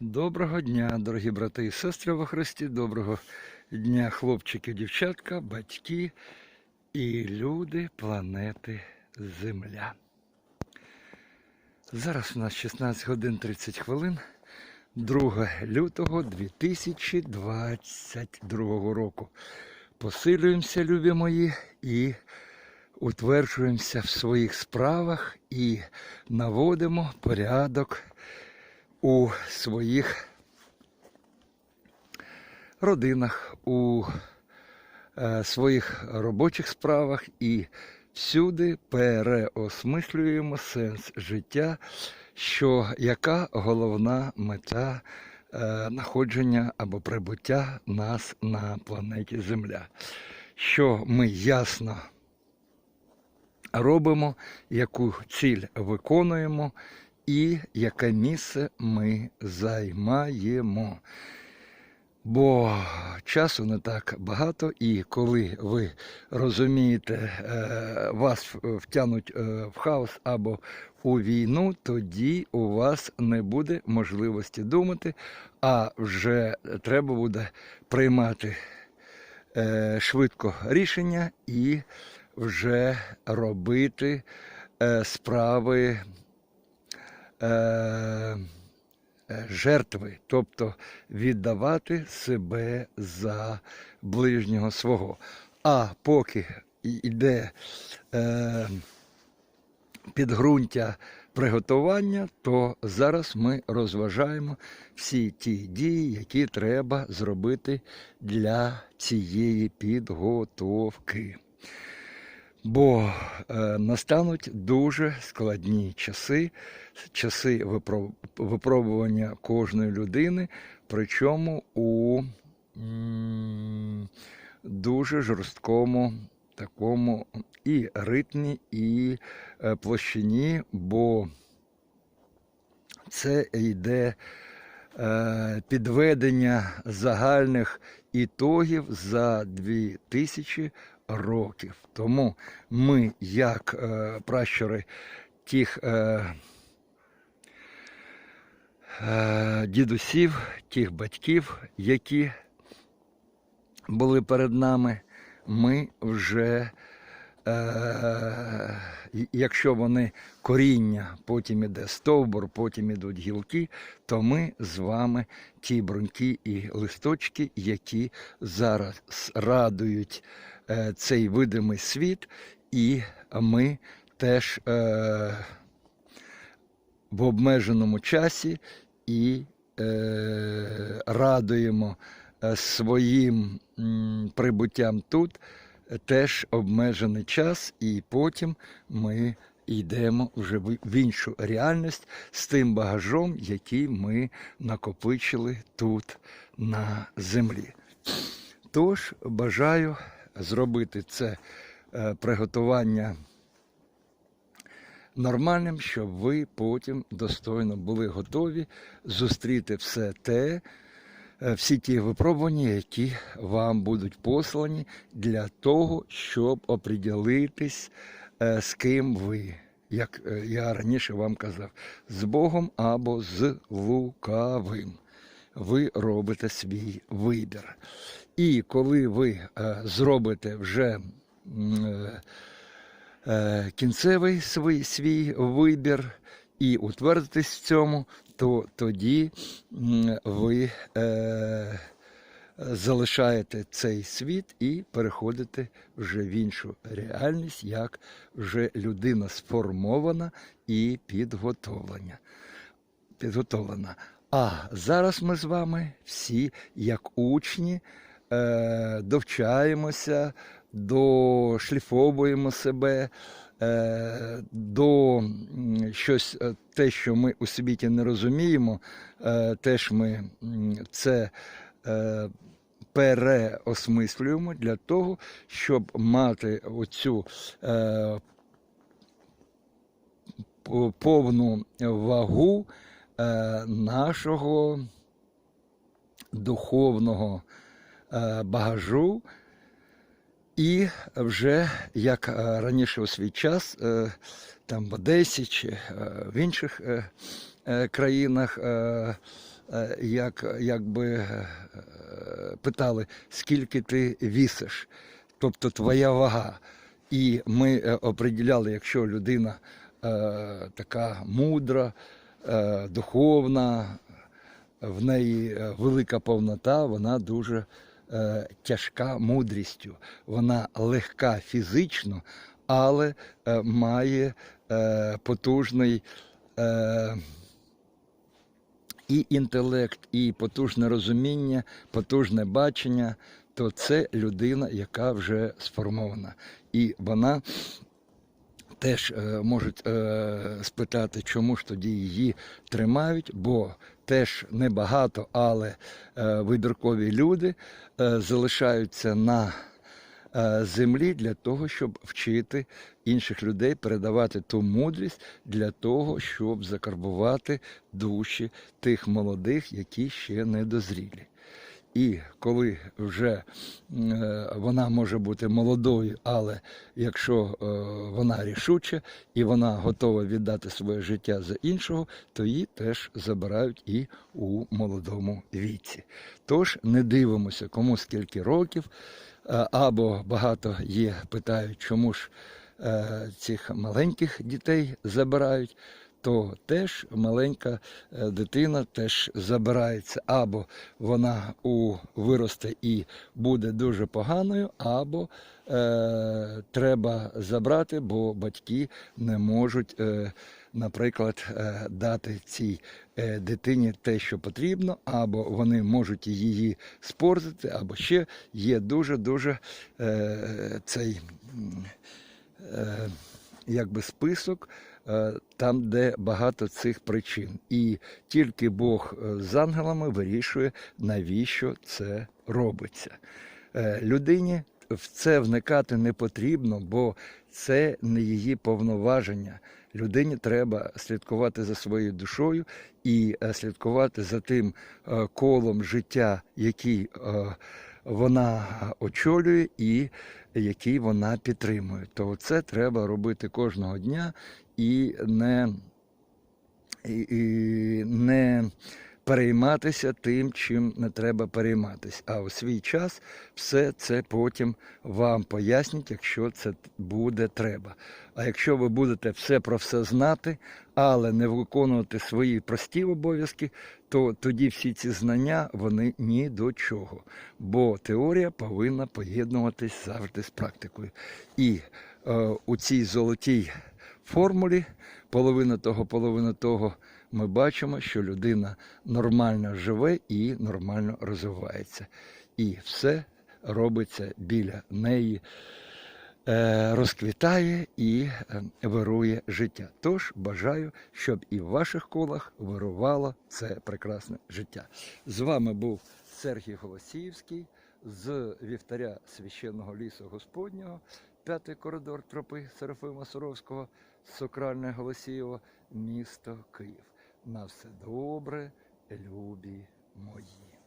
Доброго дня, дорогі брати і сестри во Христі, доброго дня, хлопчики, дівчатка, батьки і люди планети Земля. Зараз у нас 16 годин 30 хвилин, 2 лютого 2022 року. Посилюємося, любі мої, і утверджуємося в своїх справах і наводимо порядок у своїх родинах, у е, своїх робочих справах і всюди переосмислюємо сенс життя, що яка головна мета е, знаходження або прибуття нас на планеті Земля. Що ми ясно робимо, яку ціль виконуємо і яке місце ми займаємо. Бо часу не так багато, і коли ви розумієте, е, вас втягнуть е, в хаос або у війну, тоді у вас не буде можливості думати, а вже треба буде приймати е, швидко рішення і вже робити справи е, е, жертви, тобто віддавати себе за ближнього свого. А поки йде е, підґрунтя приготування, то зараз ми розважаємо всі ті дії, які треба зробити для цієї підготовки. Бо е, настануть дуже складні часи, часи випро- випробування кожної людини, причому у дуже жорсткому такому і ритмі, і е, площині, бо це йде е, підведення загальних ітогів за 2000 років. Тому ми, як е, пращури тих е, е, дідусів, тих батьків, які були перед нами, ми вже, е, якщо вони коріння, потім іде стовбур, потім ідуть гілки, то ми з вами ті бруньки і листочки, які зараз радують цей видимий світ, і ми теж е, в обмеженому часі і е, радуємо е, своїм прибуттям тут е, теж обмежений час, і потім ми йдемо вже в іншу реальність з тим багажом, який ми накопичили тут на землі. Тож бажаю зробити це е, приготування нормальним, щоб ви потім достойно були готові зустріти все те, е, всі ті випробування, які вам будуть послані для того, щоб оприділитись, е, з ким ви. Як я раніше вам казав, з Богом або з лукавим. Ви робите свій вибір. І коли ви е, зробите вже е, е, кінцевий свій, свій вибір і утвердитесь в цьому, то тоді ви залишаєте цей світ і переходите вже в іншу реальність, як вже людина сформована і підготовлена. підготовлена. А зараз ми з вами всі, як учні, е, довчаємося, дошліфовуємо себе, е, до щось е, те, що ми у світі не розуміємо, теж ми це переосмислюємо для того, щоб мати оцю повну вагу нашого духовного е, багажу. І вже як е, раніше у свій час, е, там в Одесі чи е, в інших е, е, країнах, е, е, як, якби е, питали, скільки ти вісиш, тобто твоя вага. І ми е, оприділяли, якщо людина е, така мудра, е, духовна, в неї е, велика повнота, вона дуже е, тяжка мудрістю. Вона легка фізично, але е, має е, потужний е, і інтелект, і потужне розуміння, потужне бачення, то це людина, яка вже сформована. І вона теж е, можуть е, спитати, чому ж тоді її тримають, бо теж небагато, але е, вибіркові люди залишаються на землі для того, щоб вчити інших людей передавати ту мудрість для того, щоб закарбувати душі тих молодих, які ще не дозрілі. І коли вже е, вона може бути молодою, але якщо е, вона рішуча і вона готова віддати своє життя за іншого, то її теж забирають і у молодому віці. Тож не дивимося, кому скільки років, е, або багато є, питають, чому ж цих маленьких дітей забирають то теж маленька е, дитина теж забирається, або вона у виросте і буде дуже поганою, або е, треба забрати, бо батьки не можуть, е, наприклад, е, дати цій е, дитині те, що потрібно, або вони можуть її спортити, або ще є дуже-дуже е, цей. Е, якби список там, де багато цих причин. І тільки Бог е, з ангелами вирішує, навіщо це робиться. Е, Людині в це вникати не потрібно, бо це не її повноваження. Людині треба слідкувати за своєю душою і е, слідкувати за тим е, колом життя, який е, вона очолює і який вона підтримує. То це треба робити кожного дня і не, і, не перейматися тим, чим не треба перейматися. А у свій час все це потім вам пояснять, якщо це буде треба. А якщо ви будете все про все знати, але не виконувати свої прості обов'язки, то тоді всі ці знання вони ні до чого. Бо теорія повинна поєднуватись завжди з практикою. І е, у цій золотій формулі половина того, половина того, ми бачимо, що людина нормально живе і нормально розвивається. І все робиться біля неї, е, розквітає і е, вирує життя. Тож бажаю, щоб і в ваших колах вирувало це прекрасне життя. З вами був Сергій Голосіївський з вівтаря священного лісу Господнього, п'ятий коридор тропи Серафима Суровського, Сокральне Голосієво, місто Київ. На все добре, любі мої.